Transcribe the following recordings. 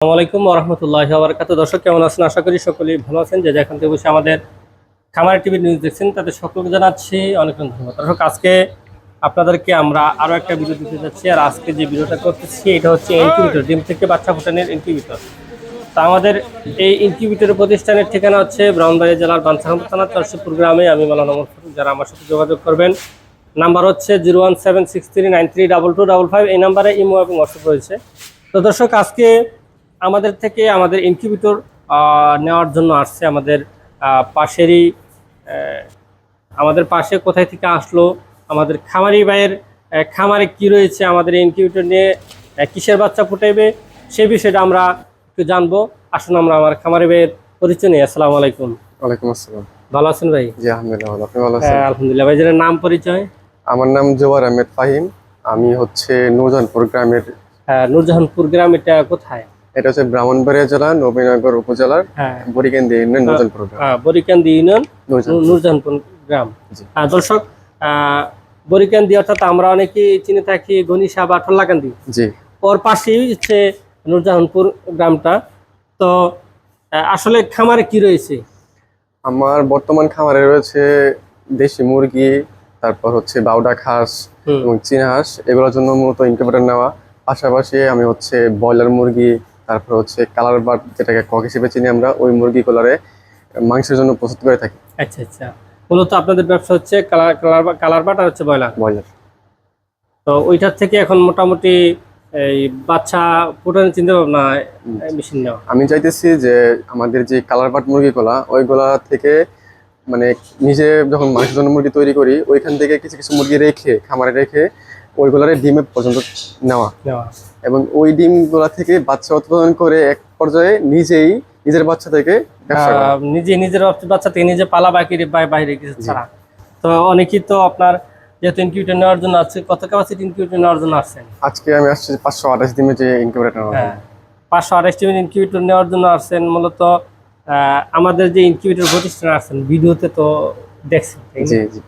আসসালামু আলাইকুম রহমতুল্লাহ আবরকাত দর্শক, কেমন আছেন? আশা করি সকলেই ভালো আছেন। যে যেখান থেকে বসে আমাদের খামার টিভি নিউজ দেখছেন, তাদের সকলকে জানাচ্ছি অনেক অনেক ধন্যবাদ। দর্শক, আজকে আপনাদেরকে আমরা আরও একটা ভিডিও দিতে যাচ্ছি। আর আজকে যে ভিডিওটা করতেছি, এটা হচ্ছে ইনকিউবেটর ডিম থেকে বাচ্চা ফোটানোর ইনকিউবেটর তা আমাদের এই ইনকিউবেটর প্রতিষ্ঠানের ঠিকানা হচ্ছে ব্রাউনবাড়ি জেলার বাঞ্ছারাম থানা, চারশোপুর গ্রামে। আমি মালানা মোরফুর যারা আমার সাথে যোগাযোগ করবেন, নাম্বার হচ্ছে zero one seven six three nine three double two double five. এই নাম্বারে ইমো এবং হোয়াটসঅ্যাপ রয়েছে। তো দর্শক, আজকে আমাদের থেকে আমাদের ইনকিউবেটর নেওয়ার জন্য আসছে আমাদের পাশেরই আমাদের পাশে কোথায় থেকে আসলো আমাদের খামারি ভাইয়ের খামারে কি রয়েছে আমাদের ইনকিউবেটর নিয়ে কিসের বাচ্চা ফুটাইবে সে বিষয়টা আমরা একটু জানব। আসুন আমরা আমার খামারি ভাইয়ের পরিচয় নিই। আসসালামু আলাইকুম। ওয়ালাইকুম আসসালাম। ভালো আছেন ভাই? জি আলহামদুলিল্লাহ ভালো। আপনি ভালো আছেন? হ্যাঁ আলহামদুলিল্লাহ। ভাই যেন নাম পরিচয়? আমার নাম জোয়ার আহমেদ ফাহিম। আমি হচ্ছে নূরজাহানপুর গ্রামের হ্যাঁ নূরজাহানপুর গ্রাম এটা কোথায়? এটা হচ্ছে ব্রাহ্মণবাড়িয়া জেলা নবীনগর উপজেলার হ্যাঁ। বরিকেন্দি ইউনিয়ন নূরজাহানপুর গ্রাম। আহ, বরিকান্দি ইউনিয়ন নূরজাহান গ্রাম। দর্শক বরিকান্দি অর্থাৎ আমরা অনেকেই চিনে থাকি গনিশা বা ঠল্লাকান্দি। জি। ওর পাশেই হচ্ছে নূরজাহানপুর গ্রামটা। তো আসলে খামারে কি রয়েছে? আমার বর্তমান খামারে রয়েছে দেশি মুরগি তারপর হচ্ছে বাউডা খাস এবং চীনা হাঁস। এগুলোর জন্য মূলত ইনকিউবেটর নেওয়া। পাশাপাশি আমি হচ্ছে ব্রয়লার মুরগি তারপর হচ্ছে কালার বাট যেটাকে কক হিসেবে চিনি আমরা ওই মুরগিগুলোরে মাংসের জন্য প্রস্তুত করে থাকি। আচ্ছা আচ্ছা। মূলত আপনাদের ব্যবসা হচ্ছে কালার কালার কালার বাট আর হচ্ছে ব্রয়লার? ব্রয়লার। তো ওইটার থেকে এখন মোটামুটি এই বাচ্চা ফুটানোর চিন্তা ভাবনা মেশিন নেওয়া। আমি চাইতেছি যে আমাদের যে কালার বাট মুরগিগুলা ওইগুলা থেকে মানে নিজে যখন মাংসের জন্য মুরগি তৈরি করি ওইখান থেকে কিছু কিছু মুরগি রেখে খামারে রেখে ওইগুলারে ডিমে পর্যন্ত নেওয়া। এবং ওই ডিমগুলা থেকে বাচ্চা উৎপাদন করে এক পর্যায়ে নিজেই নিজের বাচ্চা থেকে নিজে নিজের বাচ্চা থেকে নিজে পালা বাকি বাইরে কিছু ছাড়া। তো অনেকেই তো আপনার যেহেতু ইনকিউবেটর নেওয়ার জন্য আছে কত ক্যাপাসিটি ইনকিউবেটর নেওয়ার জন্য আসছেন আজকে আমি আসছি পাঁচশো আঠাশ দিনে যে ইনকিউবেটর হ্যাঁ পাঁচশো আঠাশ টিমের ইনকিউবেটর নেওয়ার জন্য আসছেন মূলত আহ, আমাদের যে ইনকিউবেটর প্রতিষ্ঠানে আসছেন ভিডিওতে তো দেখছেন। জি জি।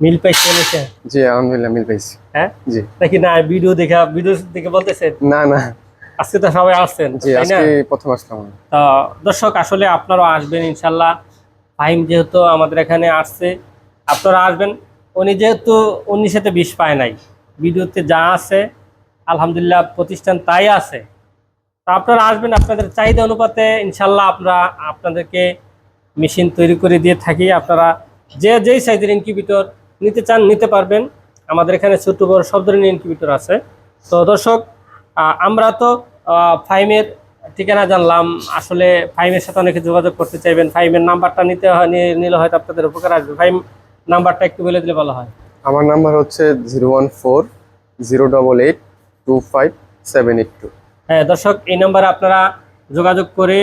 মিল পাইছে এনেছে জি আলহামদুলিল্লাহ মিল পেয়েছি হ্যাঁ? জি। নাকি না ভিডিও দেখা ভিডিও দেখে বলতেছেন না না। আজকে তো সবাই আসছেন জি আজকে প্রথম আসলাম। তো দর্শক আসলে আপনারাও আসবেন ইনশাল্লাহ। ফাহিম যেহেতু আমাদের এখানে আসছে আপনারা আসবেন। উনি যেহেতু উনি সাথে বিষ পায় নাই। ভিডিওতে যা আছে আলহামদুলিল্লাহ প্রতিষ্ঠান তাই আছে। তো আপনারা আসবেন আপনাদের চাহিদা অনুপাতে ইনশাল্লাহ আমরা আপনাদেরকে মেশিন তৈরি করে দিয়ে থাকি। আপনারা যে যেই সাইজের ইনকিউবেটর নিতে চান নিতে পারবেন। আমাদের এখানে ছোট বড় সব ধরনের ইনকিউবেটর আছে। তো দর্শক আমরা তো ফাইমের ঠিকানা জানলাম। আসলে ফাইমের সাথে অনেকে যোগাযোগ করতে চাইবেন। ফাইমের নাম্বারটা নিতে হয় নিলে হয়তো আপনাদের উপকার আসবে। ফাইম নাম্বারটা একটু বলে দিলে ভালো হয়। আমার নাম্বার হচ্ছে zero one four zero double eight two five seven eight two. হ্যাঁ দর্শক এই নাম্বারে আপনারা যোগাযোগ করে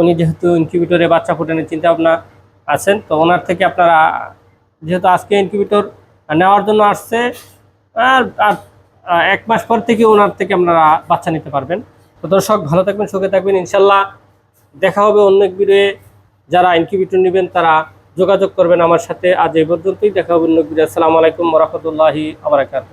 উনি যেহেতু ইনকিউবেটরে বাচ্চা ফোটানোর চিন্তা ভাবনা আছেন তো ওনার থেকে আপনারা যেহেতু আজকে ইনকিউবেটর নেওয়ার জন্য আসছে, আর এক মাস পর থেকে ওনার থেকে আপনারা বাচ্চা নিতে পারবেন। তো দর্শক, ভালো থাকবেন, সুখে থাকবেন, ইনশাল্লাহ দেখা হবে অন্য এক যারা ইনকিউবেটর নেবেন, তারা যোগাযোগ করবেন আমার সাথে। আজ এই পর্যন্তই, দেখা হবে অন্য ভিডিও আসসালামু আলাইকুম রহমতুল্লাহি আবরাকাত